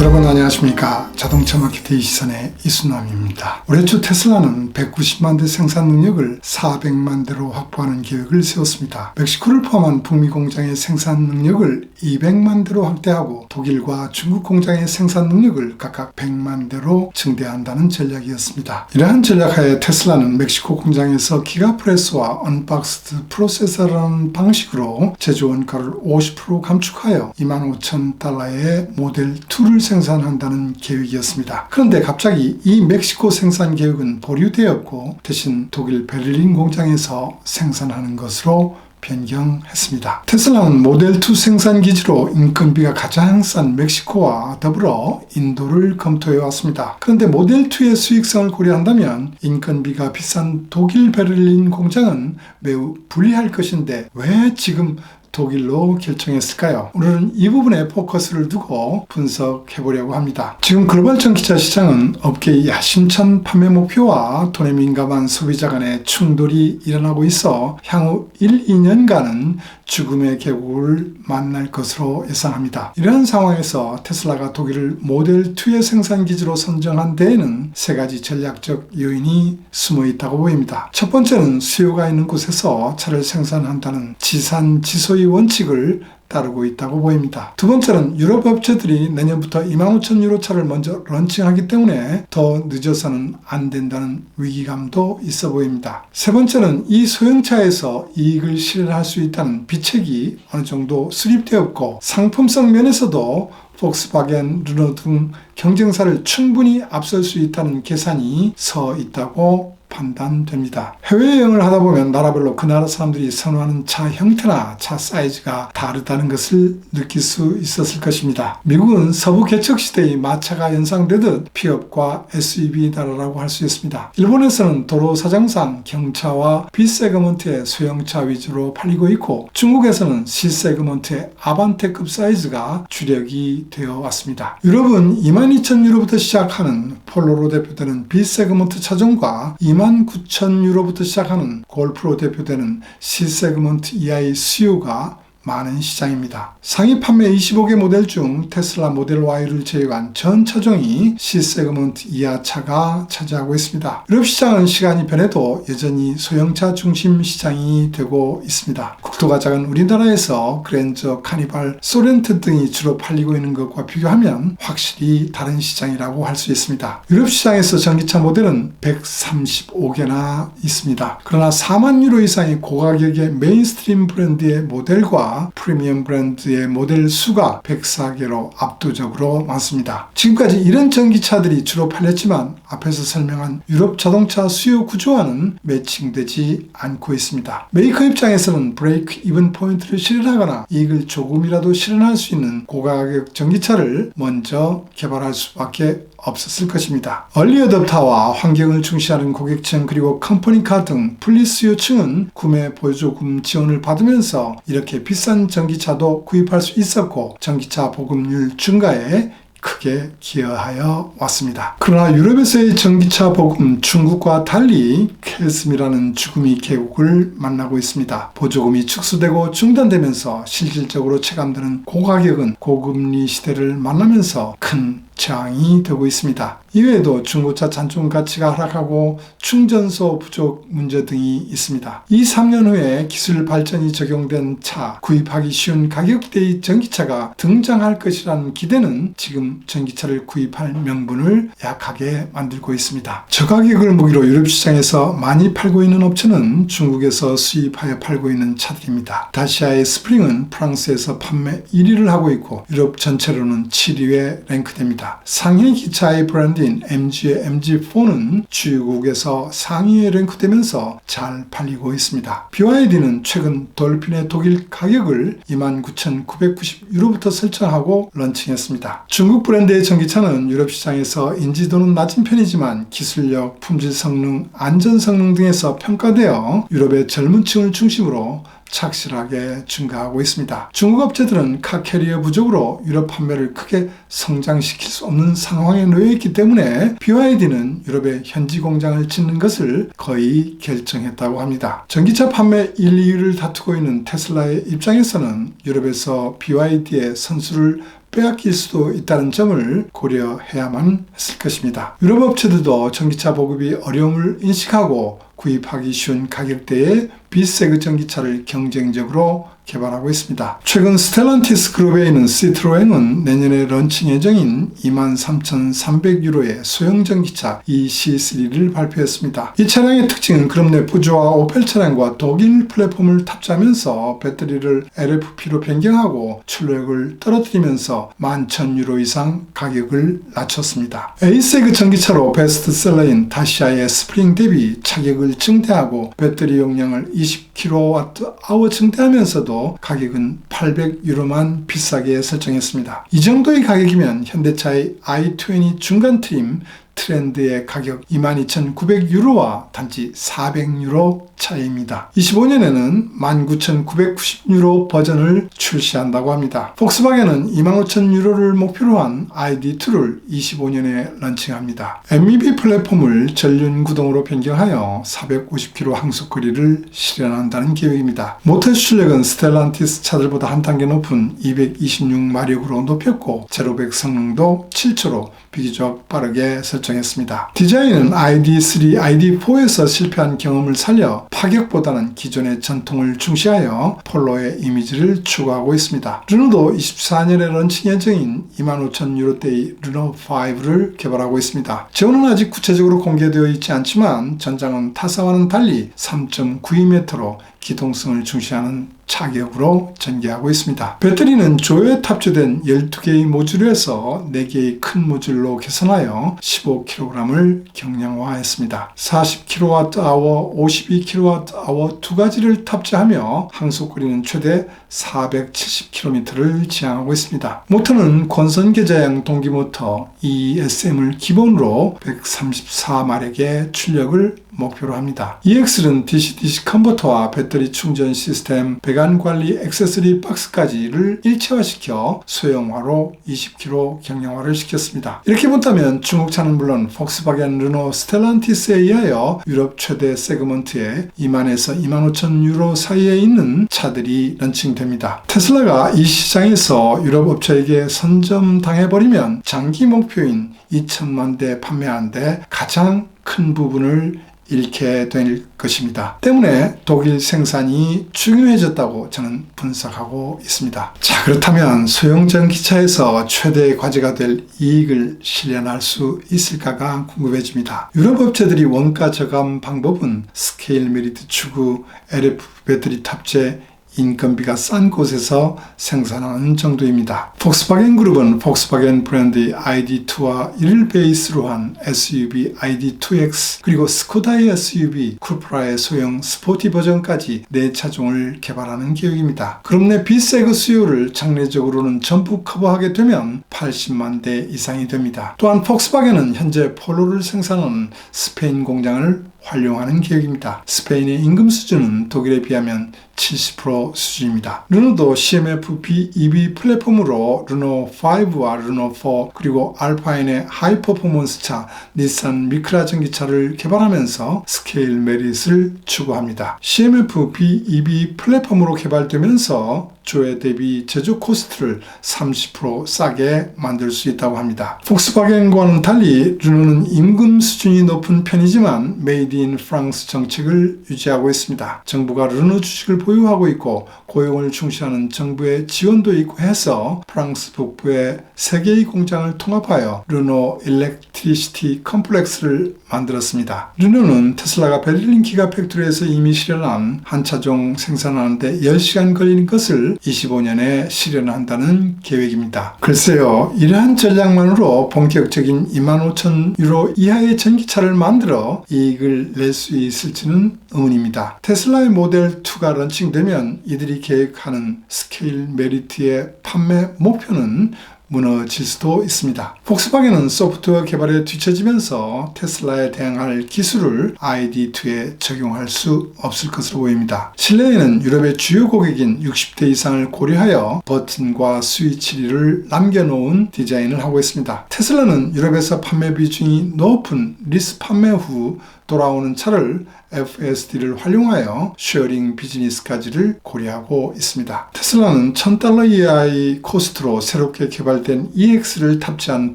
여러분 안녕하십니까? 자동차 마케팅 시선의 이순남입니다. 올해 초 테슬라는 190만 대 생산 능력을 400만 대로 확보하는 계획을 세웠습니다. 멕시코를 포함한 북미 공장의 생산 능력을 200만 대로 확대하고 독일과 중국 공장의 생산 능력을 각각 100만 대로 증대한다는 전략이었습니다. 이러한 전략하에 테슬라는 멕시코 공장에서 기가프레스와 언박스드 프로세서라는 방식으로 제조 원가를 50% 감축하여 2만 5천 달러의 모델 2를 생산한다는 계획이었습니다. 그런데 갑자기 이 멕시코 생산 계획은 보류되었고 대신 독일 베를린 공장에서 생산하는 것으로 변경했습니다. 테슬라는 모델2 생산 기지로 인건비가 가장 싼 멕시코와 더불어 인도를 검토해 왔습니다. 그런데 모델2의 수익성을 고려한다면 인건비가 비싼 독일 베를린 공장은 매우 불리할 것인데 왜 지금 독일로 결정했을까요? 오늘은 이 부분에 포커스를 두고 분석해 보려고 합니다. 지금 글로벌 전기차 시장은 업계의 야심찬 판매 목표와 돈에 민감한 소비자 간의 충돌이 일어나고 있어 향후 1, 2년간은 죽음의 계곡을 만날 것으로 예상합니다. 이러한 상황에서 테슬라가 독일을 모델 2의 생산 기지로 선정한 데에는 세 가지 전략적 요인이 숨어 있다고 보입니다. 첫 번째는 수요가 있는 곳에서 차를 생산한다는 지산 지소의 원칙을 따르고 있다고 보입니다. 두 번째는 유럽 업체들이 내년부터 2만 5천 유로 차를 먼저 런칭하기 때문에 더 늦어서는 안 된다는 위기감도 있어 보입니다. 세 번째는 이 소형차에서 이익을 실현할 수 있다는 비책이 어느 정도 수립되었고 상품성 면에서도 폭스바겐, 르노 등 경쟁사를 충분히 앞설 수 있다는 계산이 서 있다고 판단됩니다. 해외여행을 하다 보면 나라별로 그 나라 사람들이 선호하는 차 형태나 차 사이즈가 다르다는 것을 느낄 수 있었을 것입니다. 미국은 서부 개척 시대의 마차가 연상되듯 피업과 SUV 나라라고 할 수 있습니다. 일본에서는 도로 사정상 경차와 B세그먼트의 소형차 위주로 팔리고 있고 중국에서는 C세그먼트의 아반떼급 사이즈가 주력이 되어 왔습니다. 유럽은 22,000유로부터 시작하는 폴로로 대표되는 B세그먼트 차종과 29,000유로부터 시작하는 골프로 대표되는 C세그먼트 이하의 수요가 많은 시장입니다. 상위 판매 25개 모델 중 테슬라 모델 Y를 제외한 전 차종이 C세그먼트 이하 차가 차지하고 있습니다. 유럽 시장은 시간이 변해도 여전히 소형차 중심 시장이 되고 있습니다. 작은 우리나라에서 그랜저, 카니발, 소렌트 등이 주로 팔리고 있는 것과 비교하면 확실히 다른 시장이라고 할 수 있습니다. 유럽 시장에서 전기차 모델은 135개나 있습니다. 그러나 4만 유로 이상의 고가격의 메인스트림 브랜드의 모델과 프리미엄 브랜드의 모델 수가 104개로 압도적으로 많습니다. 지금까지 이런 전기차들이 주로 팔렸지만 앞에서 설명한 유럽 자동차 수요 구조와는 매칭되지 않고 있습니다. 메이커 입장에서는 브레이크 이븐 포인트를 실현하거나 이익을 조금이라도 실현할 수 있는 고가격 전기차를 먼저 개발할 수밖에 없었을 것입니다. 얼리 어답터와 환경을 중시하는 고객층 그리고 컴퍼니카 등 분리수요층은 구매 보조금 지원을 받으면서 이렇게 비싼 전기차도 구입할 수 있었고 전기차 보급률 증가에 크게 기여하여 왔습니다. 그러나 유럽에서의 전기차 보급 중국과 달리 켈스미라는 죽음이 계곡을 만나고 있습니다. 보조금이 축소되고 중단되면서 실질적으로 체감되는 고가격은 고금리 시대를 만나면서 큰 저항이 되고 있습니다. 이외에도 중고차 잔존 가치가 하락하고 충전소 부족 문제 등이 있습니다. 이 3년 후에 기술 발전이 적용된 차, 구입하기 쉬운 가격대의 전기차가 등장할 것이라는 기대는 지금 전기차를 구입할 명분을 약하게 만들고 있습니다. 저가격을 무기로 유럽 시장에서 많이 팔고 있는 업체는 중국에서 수입하여 팔고 있는 차들입니다. 다시아의 스프링은 프랑스에서 판매 1위를 하고 있고 유럽 전체로는 7위에 랭크됩니다. 상해 기차의 브랜드인 MG의 MG4는 주요국에서 상위에 랭크되면서 잘 팔리고 있습니다. BYD는 최근 돌핀의 독일 가격을 29,990유로부터 설정하고 런칭했습니다. 중국 브랜드의 전기차는 유럽 시장에서 인지도는 낮은 편이지만 기술력, 품질 성능, 안전 성능 등에서 평가되어 유럽의 젊은 층을 중심으로 착실하게 증가하고 있습니다. 중국 업체들은 카캐리어 부족으로 유럽 판매를 크게 성장시킬 수 없는 상황에 놓여 있기 때문에 BYD는 유럽에 현지 공장을 짓는 것을 거의 결정했다고 합니다. 전기차 판매 1, 2위를 다투고 있는 테슬라의 입장에서는 유럽에서 BYD의 선수를 빼앗길 수도 있다는 점을 고려해야만 했을 것입니다. 유럽 업체들도 전기차 보급이 어려움을 인식하고 구입하기 쉬운 가격대의 비세그 전기차를 경쟁적으로 개발하고 있습니다. 최근 스텔란티스 그룹에 있는 시트로엔은 내년에 런칭 예정인 23,300유로의 소형 전기차 EC3를 발표했습니다. 이 차량의 특징은 그룹 내 부주와 오펠 차량과 독일 플랫폼을 탑재하면서 배터리를 LFP로 변경하고 출력을 떨어뜨리면서 11,000유로 이상 가격을 낮췄습니다. A세그 전기차로 베스트셀러인 다시아의 스프링 대비 차격을 증대하고 배터리 용량을 20kWh 증대하면서도 가격은 800유로만 비싸게 설정했습니다. 이 정도의 가격이면 현대차의 i20 중간 트림 트렌드의 가격 22,900유로와 단지 400유로 차이입니다. 25년에는 19,990유로 버전을 출시한다고 합니다. 폭스바겐은 25,000유로를 목표로 한 ID2를 25년에 런칭합니다. MEB 플랫폼을 전륜 구동으로 변경하여 450km 항속 거리를 실현한다는 계획입니다. 모터 출력은 스텔란티스 차들보다 한 단계 높은 226마력으로 높였고 제로백 성능도 7초로 비교적 빠르게 설정 했습니다. 디자인은 ID3, ID4에서 실패한 경험을 살려 파격보다는 기존의 전통을 중시하여 폴로의 이미지를 추구하고 있습니다. 르노도 24년에 런칭 예정인 25,000유로대의 르노5를 개발하고 있습니다. 재원은 아직 구체적으로 공개되어 있지 않지만 전장은 타사와는 달리 3.92m로 기동성을 중시하는 차격으로 전개하고 있습니다. 배터리는 조에 탑재된 12개의 모듈에서 4개의 큰 모듈로 개선하여 15kg을 경량화했습니다. 40kWh, 52kWh 두 가지를 탑재하며 항속거리는 최대 470km를 지향하고 있습니다. 모터는 권선계자형 동기모터 ESM을 기본으로 134마력의 출력을 목표로 합니다. EX는 DC-DC 컨버터와 배터리 충전 시스템, 배관 관리 액세서리 박스까지를 일체화시켜 소형화로 20km 경량화를 시켰습니다. 이렇게 본다면 중국차는 물론 폭스바겐, 르노, 스텔란티스에 의하여 유럽 최대 세그먼트의 2만에서 2만 5천 유로 사이에 있는 차들이 런칭됩니다. 테슬라가 이 시장에서 유럽 업체에게 선점당해버리면 장기 목표인 2천만 대 판매하는데 가장 큰 부분을 잃게 될 것입니다. 때문에 독일 생산이 중요해졌다고 저는 분석하고 있습니다. 자, 그렇다면 소형 전 기차에서 최대의 과제가 될 이익을 실현할 수 있을까가 궁금해집니다. 유럽 업체들이 원가 저감 방법은 스케일 메리트 추구, LF 배터리 탑재, 인건비가 싼 곳에서 생산하는 정도입니다. 폭스바겐 그룹은 폭스바겐 브랜드의 ID2와 이를 베이스로 한 SUV ID2X 그리고 스코다의 SUV 쿠프라의 소형 스포티 버전까지 4차종을 개발하는 계획입니다. 그룹 내 비세그 수요를 장래적으로는 전부 커버하게 되면 80만 대 이상이 됩니다. 또한 폭스바겐은 현재 폴로를 생산하는 스페인 공장을 활용하는 계획입니다. 스페인의 임금 수준은 독일에 비하면 70% 수준입니다. 르노도 CMF-B EV 플랫폼으로 르노 5와 르노 4 그리고 알파인의 하이 퍼포먼스 차 닛산 미크라 전기차를 개발하면서 스케일 메릿을 추구합니다. CMF-B EV 플랫폼으로 개발되면서 조회 대비 제조 코스트를 30% 싸게 만들 수 있다고 합니다. 폭스바겐과는 달리 르노는 임금 수준이 높은 편이지만 메이드 인 프랑스 정책을 유지하고 있습니다. 정부가 르노 주식을 보유하고 있고 고용을 중시하는 정부의 지원도 있고 해서 프랑스 북부의 세 개의 공장을 통합하여 르노 일렉트리시티 컴플렉스를 만들었습니다. 르노는 테슬라가 베를린 기가 팩토리에서 이미 실현한 한 차종 생산하는데 10시간 걸리는 것을 25년에 실현한다는 계획입니다. 글쎄요, 이러한 전략만으로 본격적인 2만 5천 유로 이하의 전기차를 만들어 이익을 낼 수 있을지는 의문입니다. 테슬라의 모델 2가 런칭되면 이들이 계획하는 스케일 메리트의 판매 목표는 무너질 수도 있습니다. 폭스바겐은 소프트웨어 개발에 뒤처지면서 테슬라에 대항할 기술을 ID2에 적용할 수 없을 것으로 보입니다. 실내에는 유럽의 주요 고객인 60대 이상을 고려하여 버튼과 스위치를 남겨놓은 디자인을 하고 있습니다. 테슬라는 유럽에서 판매 비중이 높은 리스 판매 후 돌아오는 차를 FSD를 활용하여 쉐어링 비즈니스까지를 고려하고 있습니다. 테슬라는 1000달러 이하의 코스트로 새롭게 개발된 EX를 탑재한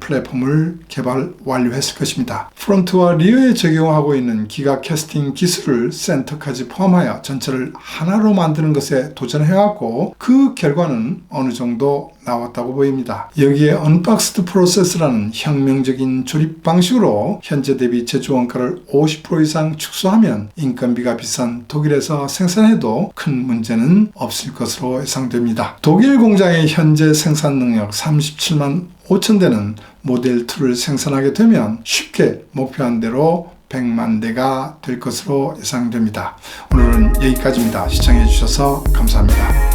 플랫폼을 개발 완료했을 것입니다. 프론트와 리어에 적용하고 있는 기가 캐스팅 기술을 센터까지 포함하여 전체를 하나로 만드는 것에 도전해왔고 그 결과는 어느 정도 나왔다고 보입니다. 여기에 언박스드 프로세스라는 혁명적인 조립 방식으로 현재 대비 제조 원가를 50% 이상 축소하면 인건비가 비싼 독일에서 생산해도 큰 문제는 없을 것으로 예상됩니다. 독일 공장의 현재 생산 능력 37만 5천 대는 모델 2를 생산하게 되면 쉽게 목표한 대로 100만 대가 될 것으로 예상됩니다. 오늘은 여기까지입니다. 시청해 주셔서 감사합니다.